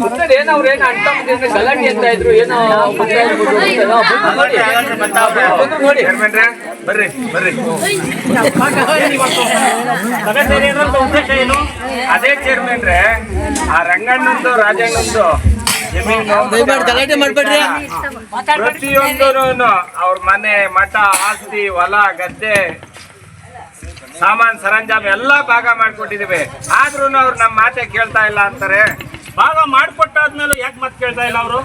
ಗೊತ್ತಲ್ಲ ಏನೋ ಅವ್ರು ಏನೋ ಮುಂದೆ ಗಲಾಟೆ ಅಂತ ಇದ್ರು ಏನೋ ನೋಡಿ. ಬರ್ರಿ ಬರ್ರಿ. ಸಭೆ ಸೇರಿರೋದ್ರ ಉದ್ದೇಶ ಏನು? ಅದೇ ಚೇರ್ಮನ್ರೆ ಆ ರಂಗಣ್ಣಂದು ರಾಜಣ್ಣಂದು ಜಮೀನು ಗಲಾಟೆ ಮಾಡ್ಬೇಡ್ರಿ. ಪ್ರತಿಯೊಂದು ಅವ್ರ ಮನೆ ಮಠ ಆಸ್ತಿ ಹೊಲ ಗದ್ದೆ ಸಾಮಾನ್ ಸರಂಜಾಮ್ ಎಲ್ಲಾ ಭಾಗ ಮಾಡ್ಕೊಟ್ಟಿದೀವಿ. ಆದ್ರೂ ಅವ್ರು ನಮ್ಮ ಮಾತೆ ಕೇಳ್ತಾ ಇಲ್ಲ ಅಂತಾರೆ. ಭಾಗ ಮಾಡ್ಕೊಟ್ಟಾದ್ಮೇಲೆ ಯಾಕೆ ಮತ್ತೆ ಕೇಳ್ತಾ ಇಲ್ಲ ಅವರು?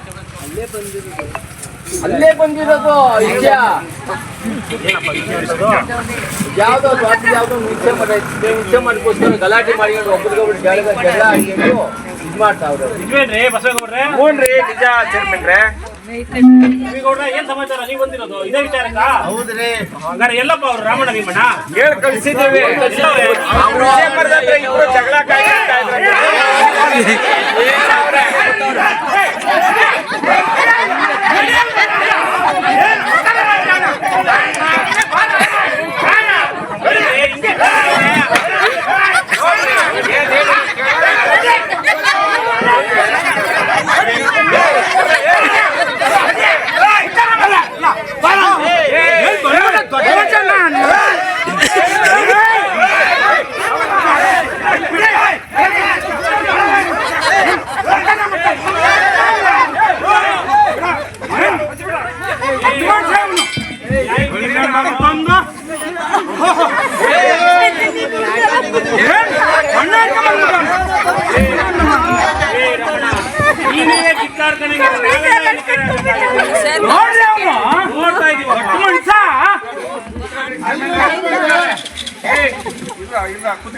ಅಲ್ಲೇ ಬಂದಿರೋದು ವಿಷಯ? ಯಾವ್ದೋ ದೊಡ್ಡ ಯಾವ್ದೋ ಹಿಂಸೆ ಮಾಡಿ ಹಿಂಸೆ ಮಾಡ್ಕೋಸ್ಕರ ಗಲಾಟೆ ಮಾಡಿಕೊಂಡು ಒಬ್ರಿಗೊಬ್ರು ಜಗಳ ಜಗಳ ಹಾಕೊಂಡು ಇದ್ ಮಾಡ್ತಾವ್ರೆ ನಿಜವೇನ್ರಿ ಬಸವೇಗೌಡ್ರೆ? ಹ್ಞೂನ್ರಿ ನಿಜ ಚೇರ್ಮನ್ರೆ. ಬಸವೇಗೌಡ್ರೆ ಏನ್ ಸಮಾಚಾರ ನೀವು ಬಂದಿರೋದು ಇದೇ ವಿಚಾರಕ್ಕ ಹೌದ್ರಿ ಹಂಗಾರೆ ಎಲ್ಲಪ್ಪ ಅವ್ರು ರಾಮಣ್ಣ ಭೀಮಣ್ಣ ಹೇಳ್ ಕಳ್ಸಿದೀವಿ ಡಿಸೆಂಬರ್ ಇಬ್ರು ಜಗಳ ಕಾಯ್ತಾ ಇದ್ರಂತೆ.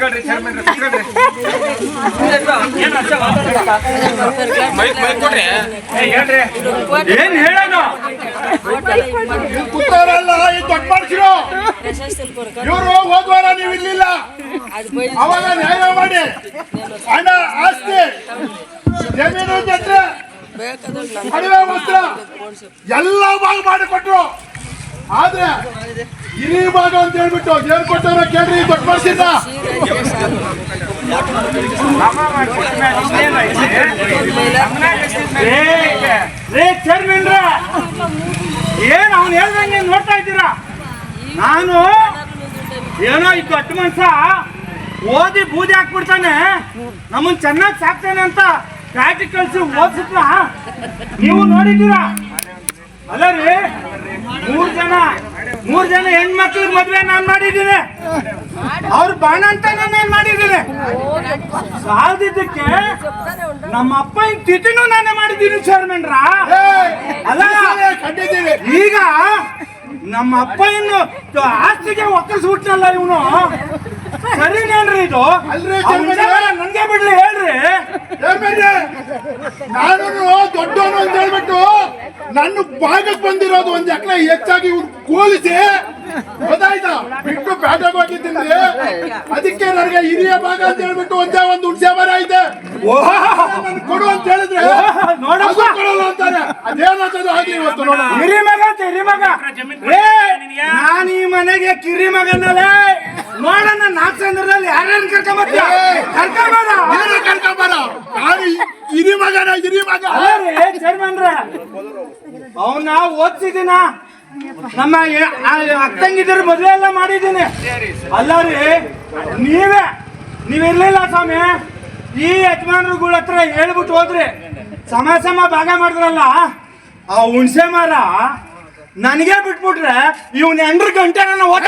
ಕುತ್ಕೊಳ್ರಿ ಚೇರ್ಮನ್ರೆ ಕುತ್ಕೊಳ್ರಿ ಏನ್ ಮೈಕ್ ಕೊಡ್ರಿ. ಏ, ಹೇಳ್ರಿ. ಏನ್ ಹೇಳೋದು? ಕೂತವರಲ್ಲ ಈ ದೊಡ್ಡ ಮನುಷ್ಯರು. ಇವರು ಹೋದ್ವಾರ ನೀವು ಇರ್ಲಿಲ್ಲ ಅವಾಗ ನ್ಯಾಯ ಮಾಡಿ. ಹಣ ಆಸ್ತಿ ಜಮೀನು ವಸ್ತ್ರ ಎಲ್ಲ ಭಾಗ ಮಾಡಿಕೊಟ್ರು. ಆದ್ರೆ ಇಡೀ ಭಾಗ ಅಂತ ಹೇಳ್ಬಿಟ್ಟು ಏನ್ ಕೊಟ್ಟವ್ರ ಕೇಳ್ರಿ ಕೊಟ್ಟು ಚೇರ್ಮನ್ರ ಏನ್ ಅವ್ನು ಹೇಳ್ದಂಗೆ ನೋಡ್ತಾ ಇದ್ದೀರಾ? ನಾನು ಏನೋ ಈ ದೊಡ್ಡ ಮನ್ಸ ಓದಿ ಬೂದಿ ಹಾಕ್ಬಿಡ್ತಾನೆ, ನಮ್ಮನ್ ಚೆನ್ನಾಗಿ ಸಾಕ್ತಾನೆ ಅಂತ ಪ್ರಾಕ್ಟಿಕಲ್ಸ್ ಓದಿಸಿದ್ನ? ನೀವು ನೋಡಿದ್ದೀರಾ? ಅಲ್ಲ ರೀ ಮೂರ್ ಜನ ಮೂರ್ ಜನ ಹೆಣ್ಮಕ್ಳ ಮದ್ವೆ ನಾನ್ ಮಾಡಿದ್ದೀನಿ. ಅವ್ರ ಬಾಣ ಅಂತ ನಾನು ಮಾಡಿದ್ದೀನಿ? ಸಾಲದಿದ್ದಕ್ಕೆ ನಮ್ಮ ಅಪ್ಪ ತಿಥಿನೂ ನಾನೇ ಮಾಡಿದ್ದೀನಿ ಚೇರ್ಮನ್ರ ಅಲ್ಲ, ಈಗ ನಮ್ಮ ಅಪ್ಪ ಇನ್ನು ಆಸ್ತಿಗೆ ಒಕ್ಕಲ್ಸ್ಬಿಟ್ನಲ್ಲ ಇವನು. ಸರಿನೇನ್ರಿ ಇದು? ಅಲ್ರಿ ನನ್ಗೆ ಬಿಡ್ಲಿ ಹೇಳ್ರಿ? ನಾನು ದೊಡ್ಡವನು ಅಂತ ಹೇಳ್ಬಿಟ್ಟು ನನ್ನ ಭಾಗಕ್ಕೆ ಬಂದಿರೋದು ಒಂದ್ ಎಕರೆ ಹೆಚ್ಚಾಗಿ ಇವ್ರು ಕೂಲಿಸಿ? ಗೊತ್ತಾಯ್ತಾ? ಬಿಟ್ಟು ಪೇಟೆಗೆ ಹೋಗಿದ್ದೀನಿ ಅದಕ್ಕೆ ನನಗೆ ಹಿರಿಯ ಭಾಗ ಅಂತ ಹೇಳ್ಬಿಟ್ಟು ಒಂದೇ ಒಂದು ಹುಣ್ಸೆ ಮರ ಐತೆ. ನನ್ ಕೊಡು ಅಂತ ಹೇಳಿದ್ರೆ ನೋಡಪ್ಪ. ಕೊಡಲ್ಲ ಅಂತಾರೆ. ಅದೇನಾಗ್ತದೆ ಆಗ್ಲಿ ಇವತ್ತು ನೋಡಿ. ಹಿರಿ ಮಗ ಅಂತ ಹಿರಿ ಮಗ ಏ, ನಾನ್ ಈ ಮನೆಗೆ ಕಿರಿ ಮಗನಲ್ಲೇ ನೋಡೋಣ ನಾಲ್ಕು ಚಂದ್ರದಲ್ಲಿ ಯಾರ್ಯಾರು ಕರ್ಕೊಂಬರ್ತೀಯ ಕರ್ಕೊಂಬರ ಕರ್ಕೊಂಬರ ನಾನು ಹಿರಿ ಮಗನ ಹಿರಿ ಮಗ ಚೇರ್ಮನ್ರ ಅವನ್ನ ಓದ್ಸಿದ್ದೀನ ನಮ್ಮ ಅಕ್ಕಂಗಿದ್ರು ಮದುವೆ ಎಲ್ಲ ಮಾಡಿದ್ದೀನಿ ಅಲ್ಲ ರೀ ನೀವೇ ನೀವಿರ್ಲಿಲ್ಲ ಸ್ವಾಮಿ ಈ ಯಜಮಾನ್ರುಗಳ ಹತ್ರ ಹೇಳ್ಬಿಟ್ಟು ಹೋದ್ರಿ ಸಮ ಸಮ ಭಾಗ ಮಾಡಿದ್ರಲ್ಲ ಆ ಹುಣ್ಸೆ ಮಾರ ನನಗೆ ಬಿಟ್ಬಿಟ್ರೆ ಇವನ್ ಎಂಟ್ರ ಗಂಟೆ ನಾನು ಓದ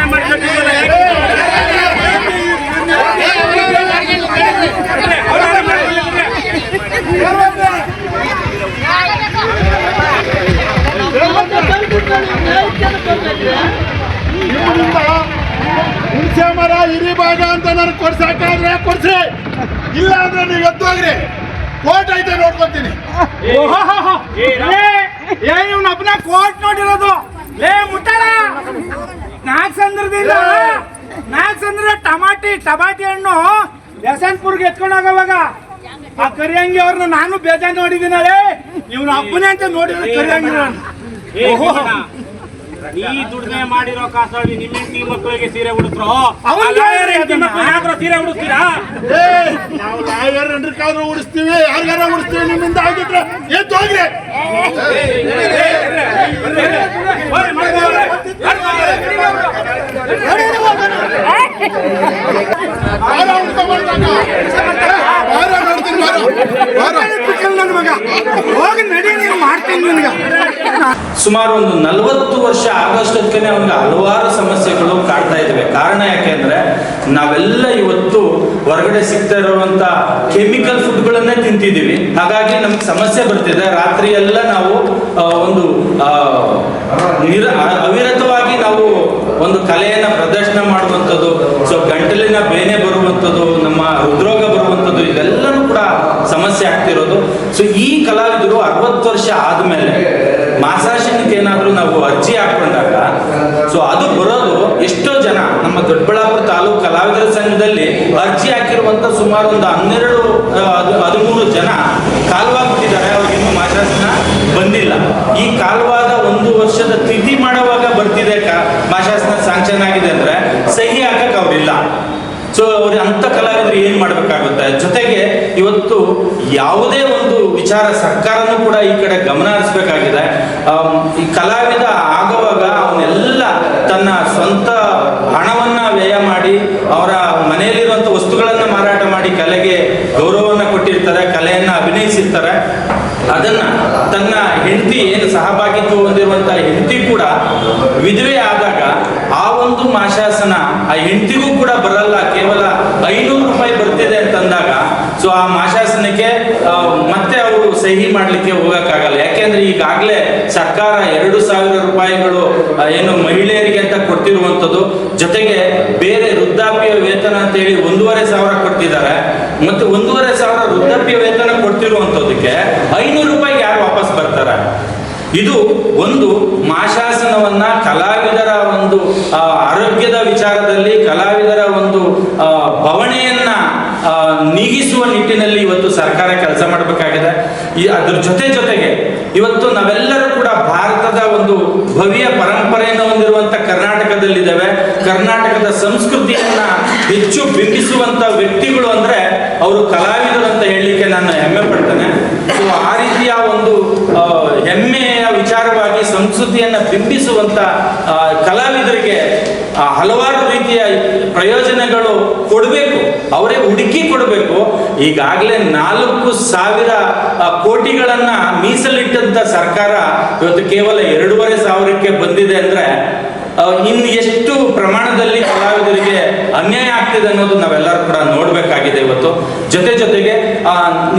ನಿಮ್ಮಿಂದ ಹುಣಸೆ ಮರ ಹಿರಿ ಭಾಗ ಅಂತ ನನಗೆ ಕೊಡ್ಸಕ್ಕಾದ್ರೆ ಕೊಡ್ಸಿ? ಇಲ್ಲ ಅಂದ್ರೆ ನೀವು ಎದ್ದು ಹೋಗ್ರಿ. ಕೋರ್ಟ್ ಐತೆ ನೋಡ್ಕೊತೀನಿ. ಓಹೋಹೋಹೋ. ಏ, ಏ ಇವ್ನ ನೋಡಿರೋದು. ಲೇ ಮುಟ್ಟಣ ನಾಲ್ಕು ಸಂದ್ರದಿಂದ ನಾಲ್ಕು ಸಂದ್ರ ಟಮಾಟಿ ಟಮಾಟಿ ಹಣ್ಣು ಯಶವಂತಪುರ್ಗೆ ಎತ್ಕೊಂಡು ಹೋಗೋವಾಗ ಆ ಕರಿಯಂಗಿ ಅವ್ರನ್ನ ನಾನು ಬೇಜಾನ್ ನೋಡಿದ್ದೀನಲ್ಲೇ ಇವ್ನ ಅಪ್ಪನೇ ಅಂತ ನೋಡಿದ್ರೆ ಕರಿಯಂಗಿ ಓಹೋ. ನೀ ದುಡಿಮೆ ಮಾಡಿರೋ ಕಾಸಲ್ಲಿ ನಿಮ್ಮ ಹೆಂಡತಿ ಮಕ್ಕಳಿಗೆ ಸೀರೆ ಉಡಿಸ್ರು ಯಾಕ್ರೋ ಸೀರೆ ಉಡಿಸ್ತೀರಾ ಏ ನಾವು ಲಾಯರ್ ಎಲ್ರಿಗಾದ್ರೂ ಉಡಿಸ್ತೀವಿ ಯಾರಿಗಾರ ಉಡಿಸ್ತೀವಿ ನಿಮ್ಮಿಂದ ಆಗಿದ್ರೆ ಎದ್ದು ಹೋಗ್ರಿ ಬಾರ ಉಳ್ಕೊಂಡ್ಬರ್ತಾನ. ಬಾರ ನೋಡ್ತೀನಿ ಬಾರ ಬಾರ ಸುಮಾರು ಒಂದು ನಲವತ್ತು ವರ್ಷ ಆಗೋಷ್ಟೊತ್ತಿಗೆ ಅವನಿಗೆ ಹಲವಾರು ಸಮಸ್ಯೆಗಳು ಕಾಡ್ತಾ ಇದ್ದಾವೆ ಕಾರಣ ಯಾಕೆಂದ್ರೆ ನಾವೆಲ್ಲ ಇವತ್ತು ಹೊರಗಡೆ ಸಿಗ್ತಾ ಇರುವಂತ ಕೆಮಿಕಲ್ ಫುಡ್ಗಳನ್ನೇ ತಿಂತಿದ್ದೀವಿ. ಹಾಗಾಗಿ ನಮ್ಗೆ ಸಮಸ್ಯೆ ಬರ್ತಿದೆ. ರಾತ್ರಿ ಎಲ್ಲ ನಾವು ಒಂದು ನಿರ ಅವಿರತವಾಗಿ ನಾವು ಒಂದು ಕಲೆಯನ್ನ ಪ್ರದರ್ಶನ ಮಾಡುವಂಥದ್ದು, ಸೊ ಗಂಟಲಿನ ಬೇನೆ ಬರುವಂಥದ್ದು, ನಮ್ಮ ಹೃದ್ರೋಗ ಸಮಸ್ಯೆ ಆಗ್ತಿರೋದು. ಸೊ ಈ ಕಲಾವಿದರು ಅರವತ್ತು ವರ್ಷ ಆದ್ಮೇಲೆ ಮಾಸಾಶನಕ್ಕೆ ಏನಾದರೂ ನಾವು ಅರ್ಜಿ ಹಾಕೊಂಡಾಗ ಸೊ ಅದು ಬರೋದು ಎಷ್ಟೋ ಜನ ನಮ್ಮ ದೊಡ್ಡಬಳ್ಳಾಪುರ ತಾಲೂಕು ಕಲಾವಿದರ ಸಂಘದಲ್ಲಿ ಅರ್ಜಿ ಹಾಕಿರುವಂತ ಸುಮಾರು ಒಂದು ಹನ್ನೆರಡು ಹದಿಮೂರು ಜನ ಕಾಲ್ವಾಗ್ಬಿಟ್ಟಿದ್ದಾರೆ ಅವ್ರಿಗೆ ಇನ್ನೂ ಮಾಸಾಶನ ಬಂದಿಲ್ಲ. ಈ ಕಾಲ್ವಾದ ಒಂದು ವರ್ಷದ ತಿಥಿ ಮಾಡುವಾಗ ಬರ್ತಿದೆ ಮಾಸಾಶನ ಸ್ಯಾಂಕ್ಷನ್ ಆಗಿದೆ ಅಂದ್ರೆ ಸಹಿ ಹಾಕಕ್ ಅವ್ರಿಲ್ಲ. ಸೊ ಅವ್ರ ಅಂತ ಕಲಾವಿದರು ಏನ್ ಮಾಡ್ಬೇಕಾಗುತ್ತೆ? ಜೊತೆಗೆ ಇವತ್ತು ಯಾವುದೇ ಒಂದು ವಿಚಾರ ಸರ್ಕಾರನೂ ಕೂಡ ಈ ಕಡೆ ಗಮನ ಹರಿಸ್ಬೇಕಾಗಿದೆ. ಈ ಕಲಾವಿದ ಆಗುವಾಗ ಅವನ್ನೆಲ್ಲ ತನ್ನ ಸ್ವಂತ ಹಣವನ್ನ ವ್ಯಯ ಮಾಡಿ, ಅವರ ಮನೆಯಲ್ಲಿರುವಂತ ವಸ್ತುಗಳನ್ನ ಮಾರಾಟ ಮಾಡಿ, ಕಲೆಗೆ ಗೌರವವನ್ನ ಕೊಟ್ಟಿರ್ತಾರೆ, ಕಲೆಯನ್ನ ಅಭಿನಯಿಸಿರ್ತಾರೆ. ಅದನ್ನ ತನ್ನ ಹೆಂಡತಿ ಏನು ಸಹಭಾಗಿತ್ವ ಹೊಂದಿರುವಂತಹ ಹೆಂಡತಿ ಕೂಡ ವಿಧವೆ ಆದಾಗ ಆ ಒಂದು ಮಾಶಾಸನ ಆ ಹೆಂಡತಿಗೂ ಕೂಡ ಬರಲ್ಲ, ಕೇವಲ ಐನೂರು ರೂಪಾಯಿ ಬರ್ತಿದೆ ಅಂತಂದಾಗ ಸೊ ಆ ಮಾಶಾಸನಕ್ಕೆ ಮತ್ತೆ ಅವರು ಸಹಿ ಮಾಡಲಿಕ್ಕೆ ಹೋಗಕ್ಕಾಗಲ್ಲ. ಯಾಕೆಂದ್ರೆ ಈಗಾಗಲೇ ಸರ್ಕಾರ ಎರಡು ಸಾವಿರ ರೂಪಾಯಿಗಳು ಏನು ಮಹಿಳೆಯರಿಗೆ ಅಂತ ಕೊಡ್ತಿರುವಂಥದ್ದು, ಜೊತೆಗೆ ಬೇರೆ ವೃದ್ಧಾಪ್ಯ ವೇತನ ಅಂತ ಹೇಳಿ ಒಂದೂವರೆ ಸಾವಿರ ಕೊಡ್ತಿದ್ದಾರೆ. ಮತ್ತೆ ಒಂದೂವರೆ ಸಾವಿರ ವೃದ್ಧಾಪ್ಯ ವೇತನ ಕೊಡ್ತಿರುವಂಥದ್ದಕ್ಕೆ ಐನೂರು ರೂಪಾಯಿ ಯಾರು ವಾಪಸ್ ಬರ್ತಾರೆ? ಇದು ಒಂದು ಮಾಶಾಸನವನ್ನ ಕಲಾವಿದರ ಒಂದು ಆರೋಗ್ಯದ ವಿಚಾರದಲ್ಲಿ ಕಲಾವಿದರ ಒಂದು ಬವಣೆಯನ್ನು ನೀಗಿಸುವ ನಿಟ್ಟಿನಲ್ಲಿ ಇವತ್ತು ಸರ್ಕಾರ ಕೆಲಸ ಮಾಡಬೇಕಾಗಿದೆ. ಈ ಅದ್ರ ಜೊತೆ ಜೊತೆಗೆ ಇವತ್ತು ನಾವೆಲ್ಲರೂ ಕೂಡ ಭಾರತದ ಒಂದು ಭವ್ಯ ಪರಂಪರೆಯನ್ನು ಹೊಂದಿರುವಂತ ಕರ್ನಾಟಕದಲ್ಲಿದ್ದೇವೆ. ಕರ್ನಾಟಕದ ಸಂಸ್ಕೃತಿಯನ್ನ ಹೆಚ್ಚು ಬಿಂಬಿಸುವಂತ ವ್ಯಕ್ತಿಗಳು ಅಂದ್ರೆ ಅವರು ಕಲಾವಿದರು ಅಂತ ಹೇಳಲಿಕ್ಕೆ ನಾನು ಹೆಮ್ಮೆ ಪಡ್ತೇನೆ. ಸೊ ಆ ರೀತಿಯ ಒಂದು ಆ, ಸಂಸ್ಕೃತಿಯನ್ನು ಸಂಸ್ಕೃತಿಯನ್ನ ಬಿಂಬಿಸುವಂತ ಕಲಾವಿದರಿಗೆ ಹಲವಾರು ರೀತಿಯ ಪ್ರಯೋಜನಗಳು ಕೊಡಬೇಕು ಅವರೇ ಹುಡುಕಿ ಕೊಡಬೇಕು. ಈಗಾಗಲೇ ನಾಲ್ಕು ಸಾವಿರ ಕೋಟಿಗಳನ್ನ ಮೀಸಲಿಟ್ಟಂತ ಸರ್ಕಾರ ಇವತ್ತು ಕೇವಲ ಎರಡೂವರೆ ಸಾವಿರಕ್ಕೆ ಬಂದಿದೆ ಅಂದ್ರೆ ಇನ್ನು ಎಷ್ಟು ಪ್ರಮಾಣದಲ್ಲಿ ಕಲಾವಿದರಿಗೆ ಅನ್ಯಾಯ ಆಗ್ತಿದೆ ಅನ್ನೋದು ನಾವೆಲ್ಲರೂ ಕೂಡ ನೋಡಬೇಕಾಗಿದೆ ಇವತ್ತು. ಜೊತೆ ಜೊತೆಗೆ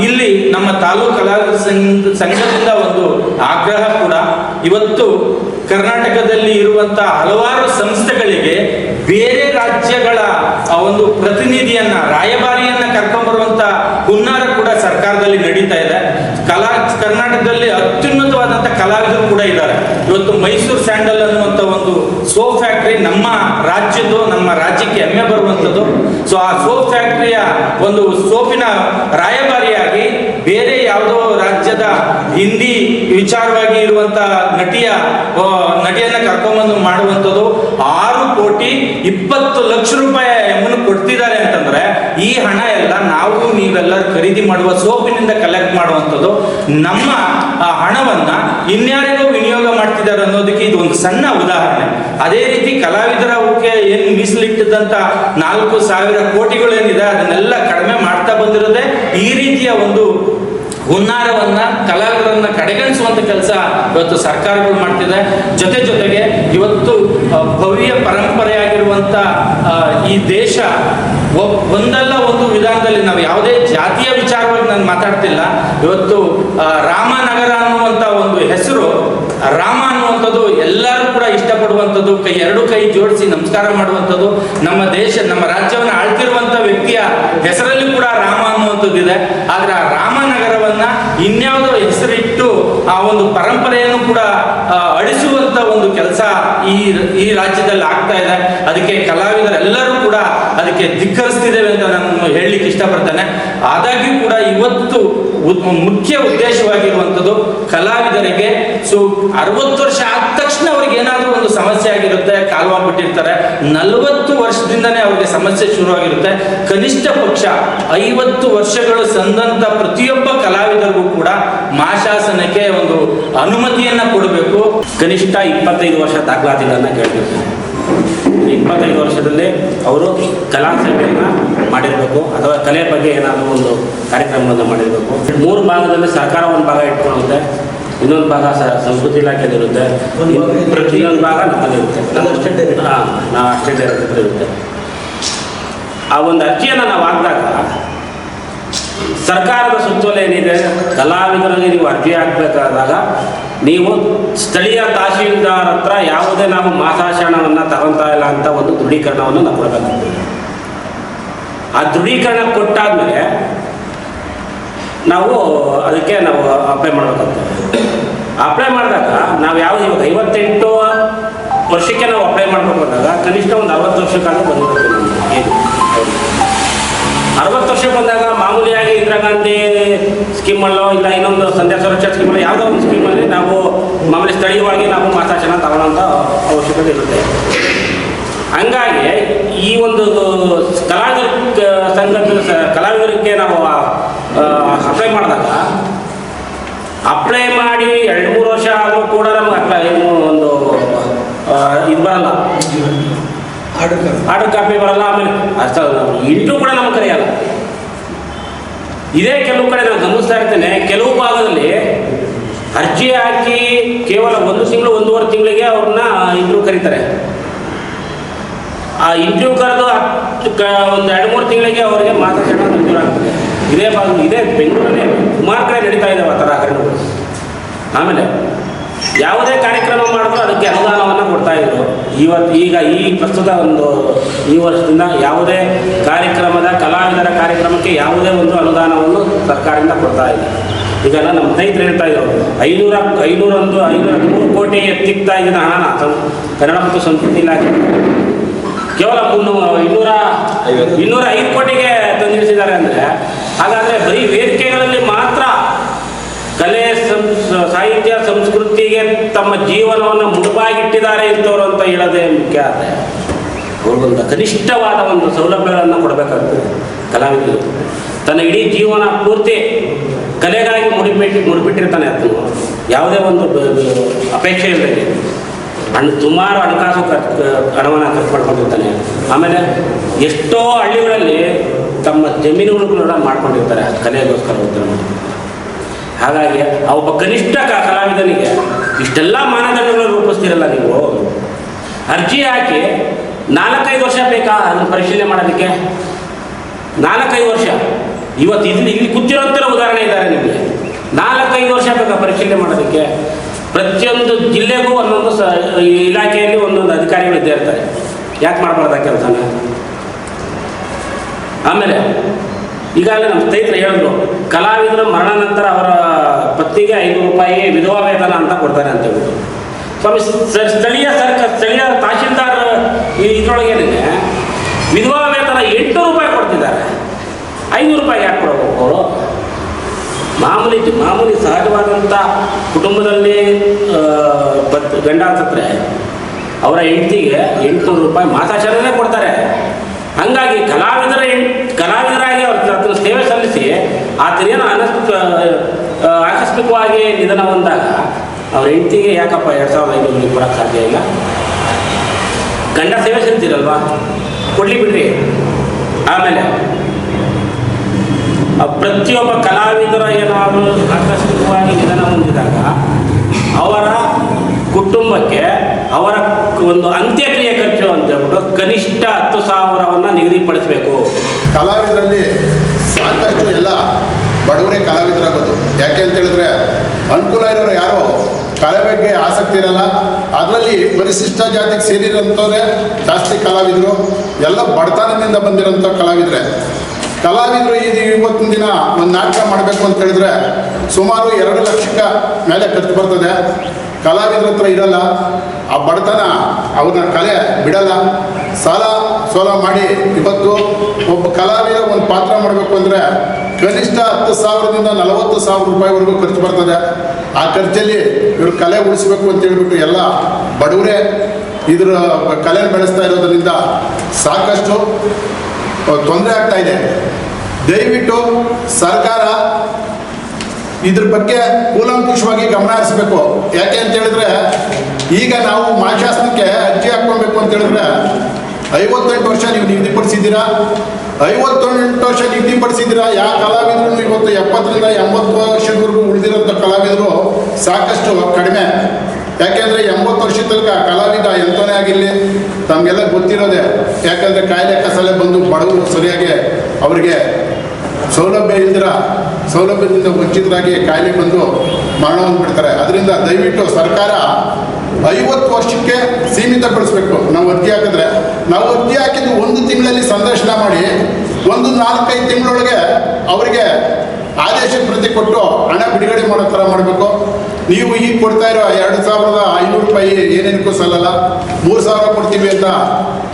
ಇಲ್ಲಿ ನಮ್ಮ ತಾಲೂಕು ಕಲಾವಿದ ಸಂಘದಿಂದ ಒಂದು ಆಗ್ರಹ ಇವತ್ತು ಕರ್ನಾಟಕದಲ್ಲಿ ಇರುವಂತ ಹಲವಾರು ಸಂಸ್ಥೆಗಳಿಗೆ ಬೇರೆ ರಾಜ್ಯಗಳ ಆ ಒಂದು ಪ್ರತಿನಿಧಿಯನ್ನ, ರಾಯಭಾರಿಯನ್ನ ಕರ್ಕೊಂಡ್ಬರುವಂತ ಹುನ್ನಾರ ಕೂಡ ಸರ್ಕಾರದಲ್ಲಿ ನಡೀತಾ ಇದೆ. ಕಲಾ, ಕರ್ನಾಟಕದಲ್ಲಿ ಅತ್ಯುನ್ನತವಾದಂತ ಕಲಾವಿದರು ಕೂಡ ಇದ್ದಾರೆ. ಇವತ್ತು ಮೈಸೂರು ಸ್ಯಾಂಡಲ್ ಅನ್ನುವಂತ ಒಂದು ಸೋ ಫ್ಯಾಕ್ಟರಿ ನಮ್ಮ ರಾಜ್ಯದ್ದು, ನಮ್ಮ ರಾಜ್ಯಕ್ಕೆ ಹೆಮ್ಮೆ ಬರುವಂಥದ್ದು ಸೊ ಆ ಸೋ ಫ್ಯಾಕ್ಟರಿಯ ಒಂದು ಸೋಪಿನ ರಾಯಭಾರಿಯಾಗಿ ಬೇರೆ ಯಾವುದೋ ರಾಜ್ಯದ ಹಿಂದಿ ವಿಚಾರವಾಗಿ ಇರುವಂತ ನಟಿಯ ನಟಿಯನ್ನ ಕರ್ಕೊಂಬಂದು ಮಾಡುವಂಥದ್ದು ಆರು ಕೋಟಿ ಇಪ್ಪತ್ತು ಲಕ್ಷ ರೂಪಾಯಿ ಎಮ್ಮನ್ನು ಕೊಡ್ತಿದ್ದಾರೆ ಅಂತಂದ್ರೆ ಈ ಹಣ ಎಲ್ಲ ನಾವು ನೀವೆಲ್ಲ ಖರೀದಿ ಮಾಡುವ ಸೋಪಿನಿಂದ ಕಲೆಕ್ಟ್ ಮಾಡುವಂಥದ್ದು. ನಮ್ಮ ಹಣವನ್ನ ಇನ್ಯಾರಿಗೂ ವಿನಿಯೋಗ ಮಾಡ್ತಿದ್ದಾರೆ ಅನ್ನೋದಕ್ಕೆ ಇದು ಒಂದು ಸಣ್ಣ ಉದಾಹರಣೆ. ಅದೇ ರೀತಿ ಕಲಾವಿದರ ಏನು ಮೀಸಲಿಟ್ಟಿದ್ದಂತ ನಾಲ್ಕು ಸಾವಿರ ಕೋಟಿಗಳು ಏನಿದೆ ಅದನ್ನೆಲ್ಲ ಕಡಿಮೆ ಮಾಡ್ತಾ ಬಂದಿರೋದೇ ಈ ರೀತಿಯ ಒಂದು ಹುನ್ನಾರವನ್ನ ಕಲಾವಿದರನ್ನ ಕಡೆಗಣಿಸುವಂತ ಕೆಲಸ ಇವತ್ತು ಸರ್ಕಾರಗಳು ಮಾಡ್ತಿದೆ. ಜೊತೆ ಜೊತೆಗೆ ಇವತ್ತು ಭವ್ಯ ಪರಂಪರೆಯಾಗಿರುವಂತ ಈ ದೇಶ ಒಂದಲ್ಲ ಒಂದು ವಿಧಾನದಲ್ಲಿ ನಾವು ಯಾವುದೇ ಜಾತಿಯ ವಿಚಾರವಾಗಿ ನಾನು ಮಾತಾಡ್ತಿಲ್ಲ. ಇವತ್ತು ರಾಮನಗರ ಅನ್ನುವಂತ ಒಂದು ಹೆಸರು, ರಾಮ ಅನ್ನುವಂಥದ್ದು ಎಲ್ಲರೂ ಕೂಡ ಇಷ್ಟಪಡುವಂಥದ್ದು, ಕೈ ಎರಡು ಕೈ ಜೋಡಿಸಿ ನಮಸ್ಕಾರ ಮಾಡುವಂಥದ್ದು, ನಮ್ಮ ದೇಶ, ನಮ್ಮ ರಾಜ್ಯವನ್ನು ಆಳ್ತಿರುವಂತ ವ್ಯಕ್ತಿಯ ಹೆಸರಲ್ಲಿ ಕೂಡ ರಾಮ ಅನ್ನುವಂಥದ್ದು ಇದೆ ಆದ್ರೆ ರಾಮನಗರವನ್ನ ಇನ್ಯಾವುದೋ ಹೆಸರಿಟ್ಟು ಆ ಒಂದು ಪರಂಪರೆಯನ್ನು ಕೂಡ ಅಳಿಸುವಂತ ಒಂದು ಕೆಲಸ ಈ ಈ ರಾಜ್ಯದಲ್ಲಿ ಆಗ್ತಾ ಇದೆ. ಅದಕ್ಕೆ ಕಲಾವಿದರೆಲ್ಲರೂ ಕೂಡ ಅದಕ್ಕೆ ಧಿಕ್ಕರಿಸ್ತಿದ್ದೇವೆ ಅಂತ ನಾನು ಹೇಳಲಿಕ್ಕೆ ಇಷ್ಟಪಡ್ತೇನೆ. ಆದಾಗ್ಯೂ ಕೂಡ ಇವತ್ತು ಮುಖ್ಯ ಉದ್ದೇಶವಾಗಿರುವಂಥದ್ದು ಕಲಾವಿದರಿಗೆ, ಸೊ ಅರವತ್ತು ವರ್ಷ ಆದ ತಕ್ಷಣ ಅವ್ರಿಗೆ ಏನಾದರೂ ಒಂದು ಸಮಸ್ಯೆ ಆಗಿರುತ್ತೆ ಕಾಲ್ವಾ ಬಿಟ್ಟಿರ್ತಾರೆ ನಲವತ್ತು ವರ್ಷದಿಂದನೇ ಅವ್ರಿಗೆ ಸಮಸ್ಯೆ ಶುರುವಾಗಿರುತ್ತೆ. ಕನಿಷ್ಠ ಪಕ್ಷ ಐವತ್ತು ವರ್ಷಗಳು ಸಂದಂತ ಪ್ರತಿಯೊಬ್ಬ ಕಲಾವಿದರಿಗೂ ಕೂಡ ಮಾಶಾಸನಕ್ಕೆ ಒಂದು ಅನುಮತಿಯನ್ನ ಕೊಡಬೇಕು. ಕನಿಷ್ಠ ಇಪ್ಪತ್ತೈದು ವರ್ಷ ದಾಖಲಾತಿಗಳನ್ನ ಕೇಳಬೇಕು. ಇಪ್ಪತ್ತೈದು ವರ್ಷದಲ್ಲಿ ಅವರು ಕಲಾ ಸೇವೆಯನ್ನು ಮಾಡಿರಬೇಕು ಅಥವಾ ಕಲೆ ಬಗ್ಗೆ ಏನಾದರೂ ಒಂದು ಕಾರ್ಯಕ್ರಮವನ್ನು ಮಾಡಿರಬೇಕು. ಮೂರು ಭಾಗದಲ್ಲಿ ಸರ್ಕಾರ ಒಂದು ಭಾಗ ಇಟ್ಕೊಳ್ಳುತ್ತೆ ಇನ್ನೊಂದು ಭಾಗ ಸ- ಸಂಸ್ಕೃತಿ ಇಲಾಖೆಯಲ್ಲಿ ಇರುತ್ತೆ. ಇನ್- ಇನ್ನೊಂದು ಭಾಗ ನಮ್ಮಲ್ಲಿರುತ್ತೆ ಹಾಂ ನಾವು ಅಷ್ಟೇ ಇರುತ್ತೆ. ಆ ಒಂದು ಅರ್ಜಿಯನ್ನು ನಾವು ಹಾಕಿದಾಗ ಸರ್ಕಾರದ ಸುತ್ತೋಲೆ ಏನಿದೆ ಕಲಾವಿದರಿಗೆ ನೀವು ಅರ್ಜಿ ಹಾಕಬೇಕಾದಾಗ ನೀವು ಸ್ಥಳೀಯ ತಹಶೀಲ್ದಾರ್ ಹತ್ರ ಯಾವುದೇ ನಾವು ಮಾಸಾಶನವನ್ನು ತಗೊಂತಾ ಇಲ್ಲ ಅಂತ ಒಂದು ದೃಢೀಕರಣವನ್ನು ನಾವು ಕೊಡಬೇಕಾಗ್ತದೆ ಆ ದೃಢೀಕರಣ ಕೊಟ್ಟಾದ್ಮೇಲೆ ನಾವು ಅದಕ್ಕೆ ನಾವು ಅಪ್ಲೈ ಮಾಡಬೇಕಾಗ್ತದೆ ಅಪ್ಲೈ ಮಾಡಿದಾಗ ನಾವು ಯಾವ್ದು ಇವಾಗ ಐವತ್ತೆಂಟು ವರ್ಷಕ್ಕೆ ನಾವು ಅಪ್ಲೈ ಮಾಡ್ಬೇಕು ಕನಿಷ್ಠ ಒಂದು ಅರವತ್ತು ವರ್ಷಕ್ಕಾದ್ರೂ ಬಂದ್ಬಿಡ್ತೀವಿ ಏನು? ಅರವತ್ತು ವರ್ಷ ಬಂದಾಗ ಮಾಮೂಲಿಯಾಗಿ ಇಂದಿರಾ ಗಾಂಧಿ ಸ್ಕೀಮಲ್ಲೋ ಇಲ್ಲ ಇನ್ನೊಂದು ಸಂಧ್ಯಾ ಸುರಕ್ಷಾ ಸ್ಕೀಮಲ್ಲೋ ಯಾವುದೋ ಒಂದು ಸ್ಕೀಮಲ್ಲಿ ನಾವು ಮಾಮೂಲಿ ಸ್ಥಳೀಯವಾಗಿ ನಾವು ಮಾತಾಶನ ತಗೊಳ್ಳೋಂಥ ಅವಶ್ಯಕತೆ ಇರುತ್ತೆ. ಹಂಗಾಗಿ ಈ ಒಂದು ಕಲಾವಿದರ ಸಂಘದ ಕಲಾವಿದರಿಗೆ ನಾವು ಅಪ್ಲೈ ಮಾಡಿದಾಗ ಅಪ್ಲೈ ಮಾಡಿ ಎರಡು ಮೂರು ವರ್ಷ ಆದರೂ ಕೂಡ ನಮ್ಗೆ ಅಪ್ಲೈ ಏನು ಒಂದು ಇದು ಬರಲ್ಲ. ಆರ್ಡರ್ ಕಾಪಿ ಬರಲ್ಲ ಆಮೇಲೆ ಇಂಟು ಕೂಡ ನಮ್ಗೆ ಇದೇ ಕೆಲವು ಕಡೆ ನಾನು ಗಮನಿಸ್ತಾ ಇರ್ತೇನೆ, ಕೆಲವು ಭಾಗದಲ್ಲಿ ಅರ್ಜಿ ಹಾಕಿ ಕೇವಲ ಒಂದು ತಿಂಗಳು, ಒಂದೂವರೆ ತಿಂಗಳಿಗೆ ಅವ್ರನ್ನ ಇಂಟರ್ವ್ಯೂ ಕರೀತಾರೆ. ಆ ಇಂಟರ್ವ್ಯೂ ಕರೆದು ಹತ್ತು ಒಂದು ಎರಡು ಮೂರು ತಿಂಗಳಿಗೆ ಅವರಿಗೆ ಮಾತಾಡೋಣ ಮಂಜೂರು ಆಗ್ತದೆ. ಇದೇ ಭಾಗ ಇದೇ ಬೆಂಗಳೂರಲ್ಲಿ ಸುಮಾರು ಕಡೆ ನಡೀತಾ ಇದ್ದಾವೆ ಆ ಥರ ಹರಡುಗಳು ಆಮೇಲೆ ಯಾವುದೇ ಕಾರ್ಯಕ್ರಮ ಮಾಡಿದ್ರು ಅದಕ್ಕೆ ಅನುದಾನವನ್ನು ಕೊಡ್ತಾ ಇದ್ರು. ಇವತ್ತು ಈಗ ಈ ಪ್ರಸ್ತುತ ಒಂದು ಈ ವರ್ಷದಿಂದ ಯಾವುದೇ ಕಾರ್ಯಕ್ರಮದ ಕಲಾವಿದರ ಕಾರ್ಯಕ್ರಮಕ್ಕೆ ಯಾವುದೇ ಒಂದು ಅನುದಾನವನ್ನು ಸರ್ಕಾರದಿಂದ ಕೊಡ್ತಾ ಇಲ್ಲ. ಈಗ ನಮ್ಮ ಸ್ನೇಹಿತರು ಹೇಳ್ತಾ ಇದ್ರು ಐನೂರ, ಐನೂರೊಂದು, ಐನೂರ ನೂರು ಕೋಟಿ ಎತ್ತಿಕ್ತಾ ಇದ್ದ ಹಣನ ಸಂ- ಕನ್ನಡ ಮತ್ತು ಸಂಸ್ಕೃತಿ ಇಲಾಖೆ. ಕೇವಲ ಮುನ್ನೂರ ಇನ್ನೂರ ಇನ್ನೂರ ಐದು ಕೋಟಿಗೆ ತಂದಿಳಿಸಿದ್ದಾರೆ ಅಂದರೆ, ಹಾಗಾದರೆ ಬರೀ ವೇದಿಕೆಗಳಲ್ಲಿ ಸಾಹಿತ್ಯ ಸಂಸ್ಕೃತಿಗೆ ತಮ್ಮ ಜೀವನವನ್ನು ಮುಡುಪಾಗಿಟ್ಟಿದ್ದಾರೆ ಇಂಥವ್ರು ಅಂತ ಹೇಳೋದೇ ಮುಖ್ಯ ಆದರೆ ಅವ್ರಿಗೊಂದು ಕನಿಷ್ಠವಾದ ಒಂದು ಸೌಲಭ್ಯಗಳನ್ನು ಕೊಡಬೇಕಾಗ್ತದೆ ಕಲಾವಿದರು. ತನ್ನ ಇಡೀ ಜೀವನ ಪೂರ್ತಿ ಕಲೆಗಾಗಿ ಮುಡಿಬಿಟ್ಟು ಮುಡಿಬಿಟ್ಟಿರ್ತಾನೆ ಆತನು. ಯಾವುದೇ ಒಂದು ಅಪೇಕ್ಷೆ ಇಲ್ಲದೆ ಹಣ್ಣು ಸುಮಾರು ಹಣಕಾಸು ಖರ್ಚು ಹಣವನ್ನು ಖರ್ಚು ಮಾಡ್ಕೊಂಡಿರ್ತಾನೆ. ಆಮೇಲೆ ಎಷ್ಟೋ ಹಳ್ಳಿಗಳಲ್ಲಿ ತಮ್ಮ ಜಮೀನುಗಳು ಕೂಡ ಮಾಡ್ಕೊಂಡಿರ್ತಾರೆ. ಕಲೆಗೋಸ್ಕರ ಮಾಡಿ ಹಾಗಾಗಿ ಆ ಒಬ್ಬ ಕನಿಷ್ಠ ಕಲಾವಿದನಿಗೆ ಇಷ್ಟೆಲ್ಲ ಮಾನದಂಡಗಳು ರೂಪಿಸ್ತಿರಲ್ಲ ನೀವು? ಅರ್ಜಿ ಹಾಕಿ ನಾಲ್ಕೈದು ವರ್ಷ ಬೇಕಾ ಅದನ್ನು ಪರಿಶೀಲನೆ ಮಾಡೋದಕ್ಕೆ ನಾಲ್ಕೈದು ವರ್ಷ. ಇವತ್ತು ಇಲ್ಲಿ ಇಲ್ಲಿ ಕೂತಿರೋಂಥರ ಉದಾಹರಣೆ ಇದ್ದಾರೆ ನಿಮಗೆ. ನಾಲ್ಕೈದು ವರ್ಷ ಬೇಕಾ ಪರಿಶೀಲನೆ ಮಾಡೋದಕ್ಕೆ ಪ್ರತಿಯೊಂದು ಜಿಲ್ಲೆಗೂ ಒಂದೊಂದು ಸ ಇಲಾಖೆಯಲ್ಲಿ ಒಂದೊಂದು ಅಧಿಕಾರಿಗಳು ಇದ್ದೇ ಇರ್ತಾರೆ. ಯಾಕೆ ಮಾಡಬಾರ್ದ ಕೆಲಸನ? ಆಮೇಲೆ ಈಗಾಗಲೇ ನಮ್ಮ ಸ್ನೇಹಿತರು ಹೇಳಿದ್ರು, ಕಲಾವಿದರು ಮರಣ ನಂತರ ಅವರ ಪತ್ನಿಗೆ ಐನೂರು ರೂಪಾಯಿ ವಿಧವಾ ವೇತನ ಅಂತ ಕೊಡ್ತಾರೆ ಅಂತ ಹೇಳ್ಬಿಟ್ಟು. ಸ್ವಾಮಿ ಸ್ಥಳೀಯ ಸರ್ಕಾರ ಸ್ಥಳೀಯ ತಹಶೀಲ್ದಾರ್ ಇದರೊಳಗೇನೆ ವಿಧವಾ ವೇತನ ಎಂಟು ರೂಪಾಯಿ ಕೊಡ್ತಿದ್ದಾರೆ. ಐನೂರು ರೂಪಾಯಿ ಯಾಕೆ ಕೊಡಬೇಕು ಅವರು? ಮಾಮೂಲಿ ಮಾಮೂಲಿ ಸಹಜವಾದಂಥ ಕುಟುಂಬದಲ್ಲಿ ಗಂಡ ಸತ್ತರೆ ಅವರ ಹೆಂಡತಿಗೆ ಎಂಟುನೂರು ರೂಪಾಯಿ ಮಾತಾಚಾರನೇ ಕೊಡ್ತಾರೆ. ಹಾಗಾಗಿ ಕಲಾವಿದರ ಹೆಣ್ ಕಲಾವಿದರಾಗಿ ಅವ್ರ ಅದರ ಸೇವೆ ಸಲ್ಲಿಸಿ ಆತನೇನು ಏನು ಆಕಸ್ಮಿಕ ಆಕಸ್ಮಿಕವಾಗಿ ನಿಧನ ಹೊಂದಾಗ ಅವ್ರ ಹೆಂಡತಿಗೆ ಯಾಕಪ್ಪ ಎರಡು ಸಾವಿರದ ಐನೂರು ಕೊಡೋಕ್ಕೆ ಸಾಧ್ಯ ಇಲ್ಲ? ಗಂಡ ಸೇವೆ ಸಲ್ತೀರಲ್ವಾ ಕೊಡ್ಲಿ ಬಿಡ್ರಿ. ಆಮೇಲೆ ಪ್ರತಿಯೊಬ್ಬ ಕಲಾವಿದರ ಏನಾದರೂ ಆಕಸ್ಮಿಕವಾಗಿ ನಿಧನ ಹೊಂದಿದಾಗ, ಅವರ ಕುಟುಂಬಕ್ಕೆ ಅವರ ಒಂದು ಅಂತ್ಯಕ್ರಿಯೆ ಖರ್ಚು ಅಂತ ಹೇಳ್ಬಿಟ್ಟು ಕನಿಷ್ಠ ಹತ್ತು ಸಾವಿರವನ್ನು ನಿಗದಿಪಡಿಸಬೇಕು. ಕಲಾವಿದರಲ್ಲಿ ಸಾಕಷ್ಟು ಎಲ್ಲ ಬಡವರೇ ಕಲಾವಿದರಾಗೋದು. ಯಾಕೆ ಅಂತ ಹೇಳಿದ್ರೆ, ಅನುಕೂಲ ಇರೋರು ಯಾರೋ? ಕಲೆ ಬಗ್ಗೆ ಆಸಕ್ತಿ ಇರಲ್ಲ. ಅದರಲ್ಲಿ ಪರಿಶಿಷ್ಟ ಜಾತಿಗೆ ಸೇರಿರೋಂಥವ್ರೆ ಜಾಸ್ತಿ ಕಲಾವಿದರು. ಎಲ್ಲ ಬಡತನದಿಂದ ಬಂದಿರೋಂಥ ಕಲಾವಿದರೆ. ಕಲಾವಿದರು ಇದು ಇವತ್ತಿನ ದಿನ ಒಂದು ನಾಟಕ ಮಾಡಬೇಕು ಅಂತ ಹೇಳಿದ್ರೆ ಸುಮಾರು ಎರಡು ಲಕ್ಷಕ್ಕೆ ಮೇಲೆ ಖರ್ಚು ಬರ್ತದೆ. ಕಲಾವಿದರ ಹತ್ರ ಇರಲ್ಲ. ಆ ಬಡತನ, ಅವ್ರನ್ನ ಕಲೆ ಬಿಡಲ್ಲ. ಸಾಲ ಸೋಲ ಮಾಡಿ. ಇವತ್ತು ಒಬ್ಬ ಕಲಾವಿದ ಒಂದು ಪಾತ್ರ ಮಾಡಬೇಕು ಅಂದರೆ ಕನಿಷ್ಠ ಹತ್ತು ಸಾವಿರದಿಂದ ನಲವತ್ತು ಸಾವಿರ ರೂಪಾಯಿವರೆಗೂ ಖರ್ಚು ಬರ್ತದೆ. ಆ ಖರ್ಚಲ್ಲಿ ಇವರು ಕಲೆ ಉಳಿಸ್ಬೇಕು ಅಂತ ಹೇಳ್ಬಿಟ್ಟು ಎಲ್ಲ ಬಡವರೇ ಇದ್ರ ಕಲೆ ಬೆಳೆಸ್ತಾ ಇರೋದರಿಂದ ಸಾಕಷ್ಟು ತೊಂದರೆ ಆಗ್ತಾ ಇದೆ. ದಯವಿಟ್ಟು ಸರ್ಕಾರ ಇದ್ರ ಬಗ್ಗೆ ಕೂಲಂಕುಷವಾಗಿ ಗಮನ ಹರಿಸಬೇಕು. ಯಾಕೆ ಅಂತ ಹೇಳಿದ್ರೆ ಈಗ ನಾವು ಮಾಶಾಸನಕ್ಕೆ ಅರ್ಜಿ ಹಾಕ್ಕೊಬೇಕು ಅಂತ ಹೇಳಿದ್ರೆ ಐವತ್ತೆಂಟು ವರ್ಷ ನೀವು ನಿಗದಿಪಡಿಸಿದ್ದೀರಾ? ಐವತ್ತೆಂಟು ವರ್ಷ ನಿಗದಿಪಡಿಸಿದ್ದೀರಾ? ಯಾವ ಕಲಾವಿದರು ಇವತ್ತು ಎಪ್ಪತ್ತರಿಂದ ಎಂಬತ್ತು ವರ್ಷದವರೆಗೂ ಉಳಿದಿರೋಂಥ ಕಲಾವಿದರು ಸಾಕಷ್ಟು ಕಡಿಮೆ. ಯಾಕೆಂದರೆ ಎಂಬತ್ತು ವರ್ಷದ ತನಕ ಕಲಾವಿದ ಎಂತನೇ ಆಗಿರಲಿ, ತಮಗೆಲ್ಲ ಗೊತ್ತಿರೋದೆ. ಯಾಕಂದ್ರೆ ಕಾಯಿಲೆ ಕಸಲೆ ಬಂದು ಬಡವರು ಸರಿಯಾಗಿ ಅವರಿಗೆ ಸೌಲಭ್ಯ ಇಲ್ದಿರ, ಸೌಲಭ್ಯದಿಂದ ವಂಚಿತರಾಗಿ ಕಾಯಿಲೆ ಬಂದು ಮರಣ ಬಿಡ್ತಾರೆ. ಅದರಿಂದ ದಯವಿಟ್ಟು ಸರ್ಕಾರ ಐವತ್ತು ವರ್ಷಕ್ಕೆ ಸೀಮಿತಗೊಳಿಸ್ಬೇಕು ನಾವು ಅರ್ಜಿ ಹಾಕಿದ್ರೆ, ನಾವು ಅರ್ಜಿ ಹಾಕಿದ್ದು ಒಂದು ತಿಂಗಳಲ್ಲಿ ಸಂದರ್ಶನ ಮಾಡಿ, ಒಂದು ನಾಲ್ಕೈದು ತಿಂಗಳೊಳಗೆ ಅವರಿಗೆ ಆದೇಶ ಪ್ರತಿ ಕೊಟ್ಟು ಹಣ ಬಿಡುಗಡೆ ಮಾಡೋ ಥರ ಮಾಡಬೇಕು. ನೀವು ಈಗ ಕೊಡ್ತಾ ಇರೋ ಎರಡು ಸಾವಿರದ ಐನೂರು ರೂಪಾಯಿ ಏನೇನಕ್ಕೂ ಸಲ್ಲಲ್ಲ. ಮೂರು ಸಾವಿರ ಕೊಡ್ತೀವಿ ಅಂತ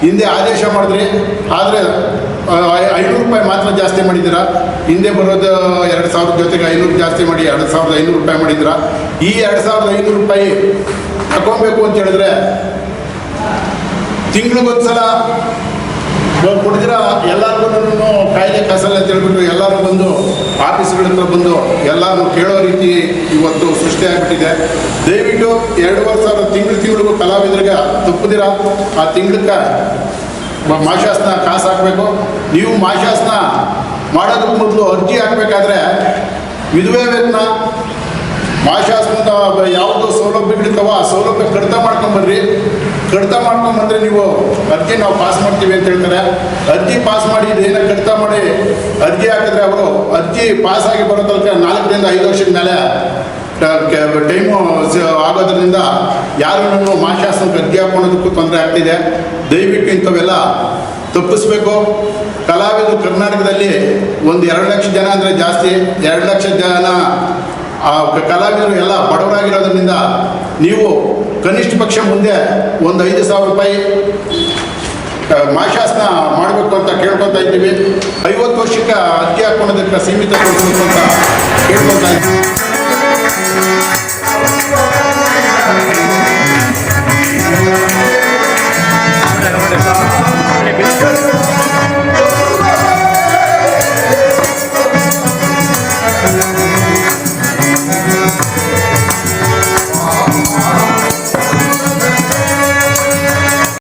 ಹಿಂದೆ ಆದೇಶ ಮಾಡಿದ್ರಿ. ಆದರೆ ಐನೂರು ರೂಪಾಯಿ ಮಾತ್ರ ಜಾಸ್ತಿ ಮಾಡಿದ್ದೀರಾ. ಹಿಂದೆ ಬರೋದು ಎರಡು ಸಾವಿರದ ಜೊತೆಗೆ ಐನೂರು ಜಾಸ್ತಿ ಮಾಡಿ, ಎರಡು ಸಾವಿರದ ಐನೂರು ರೂಪಾಯಿ ಮಾಡಿದ್ದೀರಾ. ಈ ಎರಡು ಸಾವಿರದ ಐನೂರು ರೂಪಾಯಿ ತಗೊಬೇಕು ಅಂತ ಹೇಳಿದ್ರೆ ತಿಂಗಳಿಗೊಂದ್ಸಲ ಕೊಡ್ದಿರ ಎಲ್ಲರಿಗೂ ಕಾಯಿಲೆ ಕಸಲ ಅಂತ ಹೇಳ್ಬಿಟ್ಟು ಎಲ್ಲರೂ ಬಂದು ಆಫೀಸ್ಗಳ ಹತ್ರ ಬಂದು ಎಲ್ಲರೂ ಕೇಳೋ ರೀತಿ ಇವತ್ತು ಸೃಷ್ಟಿಯಾಗ್ಬಿಟ್ಟಿದೆ ದಯವಿಟ್ಟು ಎರಡೂವರೆ ಸಾವಿರ ತಿಂಗಳು ತಿಂಗಳಿಗೂ ಕಲಾವಿದರಿಗೆ ತಪ್ಪದಿರ? ಆ ತಿಂಗಳಕ್ಕೆ ಮಾಶಾಸ್ನ ಕಾಸು ಹಾಕಬೇಕು. ನೀವು ಮಾಶಾಸನ ಮಾಡೋದಕ್ಕೆ ಮೊದಲು ಅರ್ಜಿ ಹಾಕಬೇಕಾದ್ರೆ ವಿಧವೆ ವೇತನ ಮಾಶಾಸ್ನದ ಯಾವುದು ಬಿಡ್ತಾವ ಆ ಸೌಲಭ್ಯ ಕಡಿತ ಮಾಡ್ಕೊಂಬರ್ರಿ ಕಡಿತ ಮಾಡ್ಕೊಂಬಂದ್ರೆ ನೀವು ಅರ್ಜಿ ನಾವು ಪಾಸ್ ಮಾಡ್ತೀವಿ ಅಂತ ಹೇಳ್ತಾರೆ. ಅರ್ಜಿ ಪಾಸ್ ಮಾಡಿ ಇದೇನ ಕಡಿತ ಮಾಡಿ ಅರ್ಜಿ ಹಾಕಿದ್ರೆ ಅವರು ಅರ್ಜಿ ಪಾಸ್ ಆಗಿ ಬರೋ ತನಕ ನಾಲ್ಕರಿಂದ ಐದು ವರ್ಷದ ಮೇಲೆ ಟೈಮು ಆಗೋದ್ರಿಂದ ಯಾರನ್ನು ಮಾಶಾಸನಕ್ಕೆ ಅರ್ಜಿ ಹಾಕೊಳ್ಳೋದಕ್ಕೂ ತೊಂದರೆ ಆಗ್ತಿದೆ. ದಯವಿಟ್ಟು ಇಂಥವೆಲ್ಲ ತಪ್ಪಿಸ್ಬೇಕು. ಕಲಾವಿದರು ಕರ್ನಾಟಕದಲ್ಲಿ ಒಂದು ಎರಡು ಲಕ್ಷ ಜನ ಅಂದರೆ ಜಾಸ್ತಿ, ಎರಡು ಲಕ್ಷ ಜನ ಆ ಕಲಾವಿದರು ಎಲ್ಲ ಬಡವರಾಗಿರೋದ್ರಿಂದ ನೀವು ಕನಿಷ್ಠ ಪಕ್ಷ ಮುಂದೆ ಒಂದು ಐದು ಸಾವಿರ ರೂಪಾಯಿ ಮಾಶಾಸನ ಮಾಡಬೇಕು ಅಂತ ಕೇಳ್ಕೊತಾ ಇದ್ದೀವಿ. ಐವತ್ತು ವರ್ಷಕ್ಕೆ ಅಕ್ಕಿ ಹಾಕೊಳೋದಕ್ಕೆ ಸೀಮಿತ ಅಂತ ಕೇಳ್ಕೊತಾ ಇದ್ದೀವಿ.